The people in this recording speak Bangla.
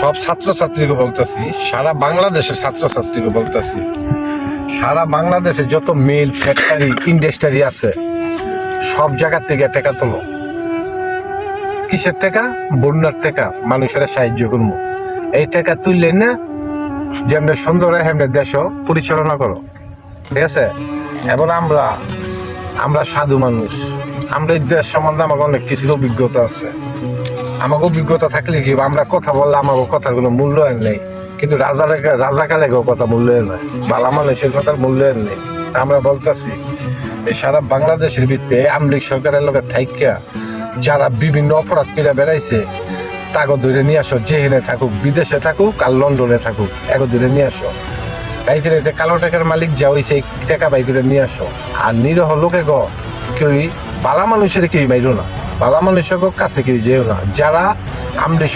সব ছাত্রছাত্রীকে বলতেছি, সারা বাংলাদেশের ছাত্রছাত্রীকে বলতেছি। সারা বাংলাদেশে যত মিল, ফ্যাক্টরি, ইন্ডাস্ট্রি আছে, সব জায়গা থেকে টাকা তোলো। কিসের টাকা? বন্যার টাকা। মানুষের সাহায্য করব। এই টাকা তুললেন না, যেমন সুন্দর হেমনে দেশ পরিচালনা করো। ঠিক আছে? এবার আমরা আমরা সাধু মানুষ। আমরা এই দেশ সম্বন্ধে আমার অনেক কিছুর অভিজ্ঞতা আছে। আমাকে অভিজ্ঞতা থাকলে কি আমরা কথা বললে আমাকে কথাগুলো মূল্যায়ন নেই। কিন্তু রাজা রাজাকালে কথা মূল্যায়ন নেই, বালা মানুষের কথার মূল্যায়ন নেই। আমরা বলতেছি, এই সারা বাংলাদেশের ভিত্তিতে আমলিক সরকারের লোকের থাইকা যারা বিভিন্ন অপরাধ করে বেড়াইছে, তাকে ধরে নিয়ে আসো, যেখানে থাকুক, বিদেশে থাকুক আর লন্ডনে থাকুক এগো ধরে নিয়ে আসো। তাই ছেলে কালো টাকার মালিক যা এই টাকা বাই করে নিয়ে আসো। আর নিরহ লোকে গ কেউ বালা মানুষের কেউ মাইরো না। বালা মানুষের কাছে কেউ যেও না। যারা আমলি